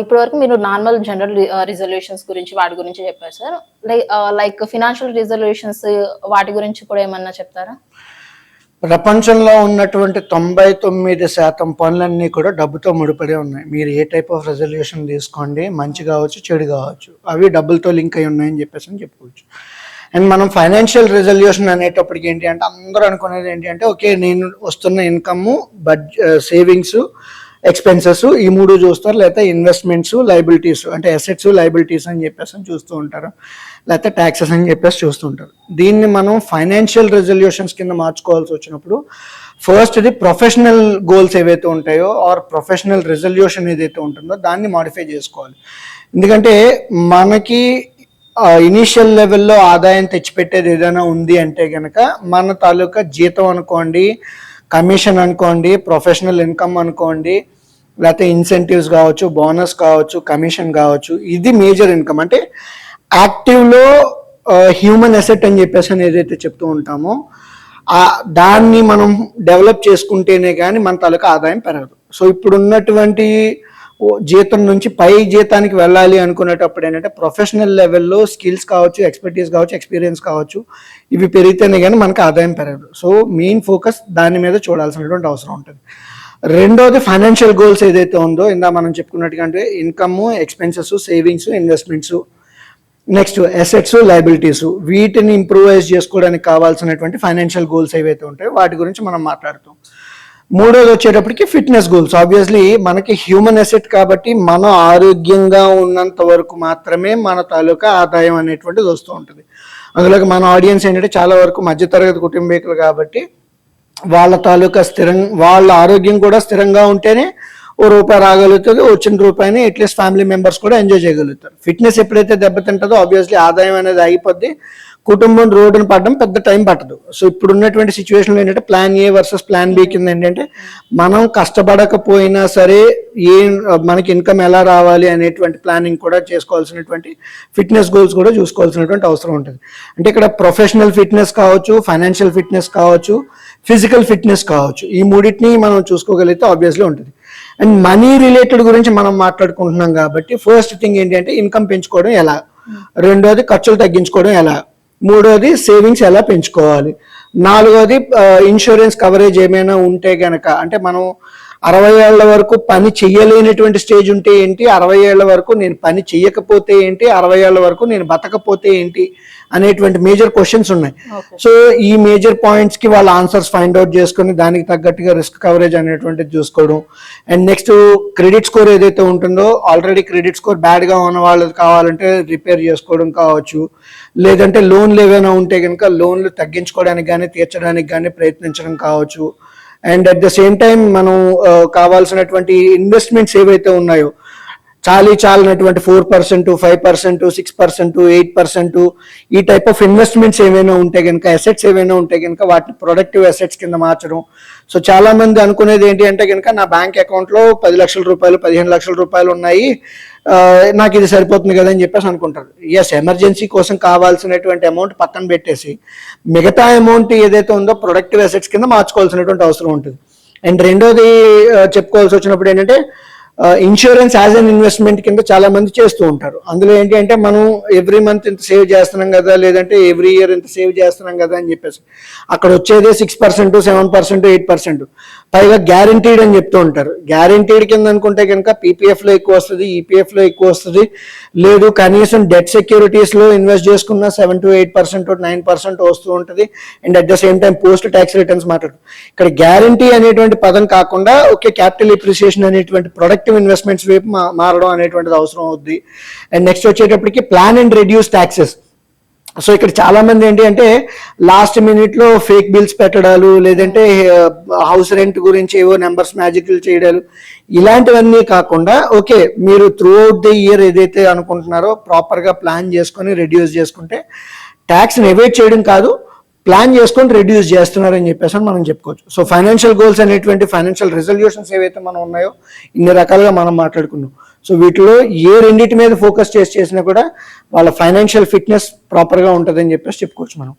ఇప్పటి వరకు మీరు నార్మల్ జనరల్ రిజల్యూషన్స్ గురించి వాటి గురించి చెప్పారు sir. Like like financial resolutions వాటి గురించి కూడా ఏమన్నా చెప్తారా? ప్రపంచంలో ఉన్నటువంటి తొంభై తొమ్మిది శాతం పనులన్నీ కూడా డబ్బుతో ముడిపడి ఉన్నాయి. మీరు ఏ టైప్ ఆఫ్ రెజల్యూషన్ తీసుకోండి మంచి కావచ్చు చెడు కావచ్చు. అవి డబ్బులతో లింక్ అయి ఉన్నాయని చెప్పేసి అని చెప్పుకోవచ్చు. అండ్ మనం ఫైనాన్షియల్ రెజల్యూషన్ అనేటప్పటికి ఏంటి అంటే అందరూ అనుకునేది ఏంటి అంటే ఓకే నేను వస్తున్న ఇన్కమ్ బడ్జెట్ సేవింగ్స్ ఎక్స్పెన్సెస్ ఈ మూడు చూస్తారు. లేకపోతే ఇన్వెస్ట్మెంట్స్ లైబిలిటీస్ అంటే అసెట్స్ లైబిలిటీస్ అని చెప్పేసి చూస్తూ ఉంటారు. లేకపోతే ట్యాక్సెస్ అని చెప్పేసి చూస్తూ ఉంటారు. దీన్ని మనం ఫైనాన్షియల్ రెజల్యూషన్స్ కింద మార్చుకోవాల్సి వచ్చినప్పుడు ఫస్ట్ ఇది ప్రొఫెషనల్ గోల్స్ ఏవైతే ఉంటాయో ఆర్ ప్రొఫెషనల్ రెజల్యూషన్ ఏదైతే ఉంటుందో దాన్ని మాడిఫై చేసుకోవాలి. ఎందుకంటే మనకి ఇనీషియల్ లెవెల్లో ఆదాయం తెచ్చిపెట్టేది ఏదైనా ఉంది అంటే కనుక మన తాలూకా జీతం అనుకోండి కమిషన్ అనుకోండి ప్రొఫెషనల్ ఇన్కమ్ అనుకోండి లేకపోతే ఇన్సెంటివ్స్ కావచ్చు బోనస్ కావచ్చు కమిషన్ కావచ్చు ఇది మేజర్ ఇన్కమ్ అంటే యాక్టివ్లో హ్యూమన్ అసెట్ అని చెప్పేసి అని ఏదైతే చెప్తూ ఉంటామో దాన్ని మనం డెవలప్ చేసుకుంటేనే కానీ మన తాలూకా ఆదాయం పెరగదు. సో ఇప్పుడు ఉన్నటువంటి ఓ జీతం నుంచి పై జీతానికి వెళ్ళాలి అనుకునేటప్పుడు ఏంటంటే ప్రొఫెషనల్ లెవెల్లో స్కిల్స్ కావచ్చు ఎక్స్పర్టీస్ కావచ్చు ఎక్స్పీరియన్స్ కావచ్చు ఇవి పెరిగితేనే కానీ మనకు ఆదాయం పెరగదు. సో మెయిన్ ఫోకస్ దాని మీద చూడాల్సినటువంటి అవసరం ఉంటుంది. రెండోది ఫైనాన్షియల్ గోల్స్ ఏదైతే ఉందో ఇందా మనం చెప్పుకున్నట్టుగా అంటే income expenses savings investments next assets liabilities వీటిని ఇంప్రూవైజ్ చేసుకోవడానికి కావాల్సినటువంటి ఫైనాన్షియల్ గోల్స్ ఏవైతే ఉంటాయో వాటి గురించి మనం మాట్లాడుతాం. మూడోది వచ్చేటప్పటికి ఫిట్నెస్ గోల్స్ ఆబ్వియస్లీ మనకి హ్యూమన్ అసెట్ కాబట్టి మనం ఆరోగ్యంగా ఉన్నంత వరకు మాత్రమే మన తాలూకా ఆదాయం అనేటువంటిది వస్తూ ఉంటుంది. అందులోకి మన ఆడియన్స్ ఏంటంటే చాలా వరకు మధ్యతరగతి కుటుంబీకులు కాబట్టి వాళ్ళ తాలూకా స్థిరం వాళ్ళ ఆరోగ్యం కూడా స్థిరంగా ఉంటేనే ఓ రూపాయి రాగలుగుతుంది వచ్చిన రూపాయిని అట్లీస్ట్ ఫ్యామిలీ మెంబర్స్ కూడా ఎంజాయ్ చేయగలుగుతారు. ఫిట్నెస్ ఎప్పుడైతే దెబ్బతింటుందో ఆబ్వియస్లీ ఆదాయం అనేది అయిపోద్ది కుటుంబం రోడ్డును పడడం పెద్ద టైం పట్టదు. సో ఇప్పుడు ఉన్నటువంటి సిచ్యువేషన్లో ఏంటంటే plan A versus plan B కింద ఏంటంటే మనం కష్టపడకపోయినా సరే ఏ మనకి ఇన్కమ్ ఎలా రావాలి అనేటువంటి ప్లానింగ్ కూడా చేసుకోవాల్సినటువంటి ఫిట్నెస్ గోల్స్ కూడా చూసుకోవాల్సినటువంటి అవసరం ఉంటుంది. అంటే ఇక్కడ ప్రొఫెషనల్ ఫిట్నెస్ కావచ్చు ఫైనాన్షియల్ ఫిట్నెస్ కావచ్చు ఫిజికల్ ఫిట్నెస్ కావచ్చు. ఈ మూడింటిని మనం చూసుకోగలిగితే ఆబ్వియస్లీ ఉంటుంది. అండ్ మనీ రిలేటెడ్ గురించి మనం మాట్లాడుకుంటున్నాం కాబట్టి ఫస్ట్ థింగ్ ఏంటి అంటే ఇన్కమ్ పెంచుకోవడం ఎలా? రెండోది ఖర్చులు తగ్గించుకోవడం ఎలా? మూడోది సేవింగ్స్ ఎలా పెంచుకోవాలి? నాలుగోది ఇన్సూరెన్స్ కవరేజ్ ఏమైనా ఉంటే గనక అంటే మనం అరవై ఏళ్ళ వరకు పని చెయ్యలేనటువంటి స్టేజ్ ఉంటే ఏంటి? అరవై ఏళ్ళ వరకు నేను పని చెయ్యకపోతే ఏంటి? అరవై ఏళ్ళ వరకు నేను బతకపోతే ఏంటి? అనేటువంటి మేజర్ క్వశ్చన్స్ ఉన్నాయి. సో ఈ మేజర్ పాయింట్స్కి వాళ్ళ ఆన్సర్స్ ఫైండ్ అవుట్ చేసుకొని దానికి తగ్గట్టుగా రిస్క్ కవరేజ్ అనేటువంటిది చూసుకోవడం. అండ్ నెక్స్ట్ క్రెడిట్ స్కోర్ ఏదైతే ఉంటుందో ఆల్రెడీ క్రెడిట్ స్కోర్ బ్యాడ్గా ఉన్న వాళ్ళది కావాలంటే రిపేర్ చేసుకోవడం కావచ్చు. లేదంటే లోన్లు ఏవైనా ఉంటే కనుక లోన్లు తగ్గించుకోవడానికి కానీ తీర్చడానికి కానీ ప్రయత్నించడం కావచ్చు. And at the same time మనం ఆ, కావాల్సినటువంటి ఇన్వెస్ట్మెంట్స్ ఏవైతే ఉన్నాయో చాలీ చాలినటువంటి four percent five percent six percent eight percent ఈ టైప్ ఆఫ్ ఇన్వెస్ట్మెంట్స్ ఏమైనా ఉంటే కనుక అసెట్స్ ఏమైనా ఉంటే కనుక వాటిని ప్రొడక్టివ్ అసెట్స్ కింద మార్చడం. సో చాలా మంది అనుకునేది ఏంటి అంటే కనుక నా బ్యాంక్ అకౌంట్లో పది లక్షల రూపాయలు పదిహేను లక్షల రూపాయలు ఉన్నాయి. నాకు ఇది సరిపోతుంది కదా అని చెప్పేసి అనుకుంటారు. ఎస్ ఎమర్జెన్సీ కోసం కావాల్సినటువంటి అమౌంట్ పక్కన పెట్టేసి మిగతా అమౌంట్ ఏదైతే ఉందో ప్రొడక్టివ్ అసెట్స్ కింద మార్చుకోవాల్సినటువంటి అవసరం ఉంటుంది. అండ్ రెండోది చెప్పుకోవాల్సి వచ్చినప్పుడు ఏంటంటే ఇన్సూరెన్స్ యాజ్ అన్ ఇన్వెస్ట్మెంట్ కింద చాలా మంది చేస్తూ ఉంటారు. అందులో ఏంటి అంటే మనం ఎవ్రీ మంత్ ఇంత సేవ్ చేస్తున్నాం కదా లేదంటే ఎవ్రీ ఇయర్ ఇంత సేవ్ చేస్తున్నాం కదా అని చెప్పేసి. అక్కడ వచ్చేదే six percent seven percent eight percent పైగా గ్యారంటీడ్ అని చెప్తూ ఉంటారు. గ్యారంటీడ్ కింద అనుకుంటే కనుక పీపీఎఫ్లో ఎక్కువ వస్తుంది ఈపీఎఫ్లో ఎక్కువ వస్తుంది. లేదు కనీసం డెట్ సెక్యూరిటీస్లో ఇన్వెస్ట్ చేసుకున్న seven to eight percent nine percent వస్తూ ఉంటుంది. And at the same time post tax returns మాట్లాడు ఇక్కడ గ్యారంటీ అనేటువంటి పదం కాకుండా ఓకే క్యాపిటల్ ఎప్రిసియేషన్ అనేటువంటి ప్రొడక్టివ్ ఇన్వెస్ట్మెంట్స్ వైపు మారడం అనేటువంటిది అవసరం అవుద్ది. అండ్ నెక్స్ట్ వచ్చేటప్పటికి plan and reduce taxes so ఇక్కడ చాలా మంది ఏంటి అంటే లాస్ట్ మినిట్లో ఫేక్ బిల్స్ పెట్టడాలు లేదంటే హౌస్ రెంట్ గురించి ఏవో నెంబర్స్ మ్యాజిక్లు చేయడాలు ఇలాంటివన్నీ కాకుండా ఓకే మీరు త్రూ అవుట్ ద ఇయర్ ఏదైతే అనుకుంటున్నారో ప్రాపర్గా ప్లాన్ చేసుకొని రెడ్యూస్ చేసుకుంటే ట్యాక్స్ని ఎవేట్ చేయడం కాదు. ప్లాన్ చేసుకొని రెడ్యూస్ చేస్తున్నారని చెప్పేసి మనం చెప్పుకోవచ్చు. సో ఫైనాన్షియల్ గోల్స్ అనేటువంటి ఫైనాన్షియల్ రిజల్యూషన్స్ ఏవైతే మనం ఉన్నాయో ఇన్ని రకాలుగా మనం మాట్లాడుకున్నాం. సో వీటిలో ఏ రెండింటి మీద ఫోకస్ చేసి చేసినా కూడా వాళ్ళ ఫైనాన్షియల్ ఫిట్నెస్ ప్రాపర్గా ఉంటుందని చెప్పేసి చెప్పుకోవచ్చు మనం.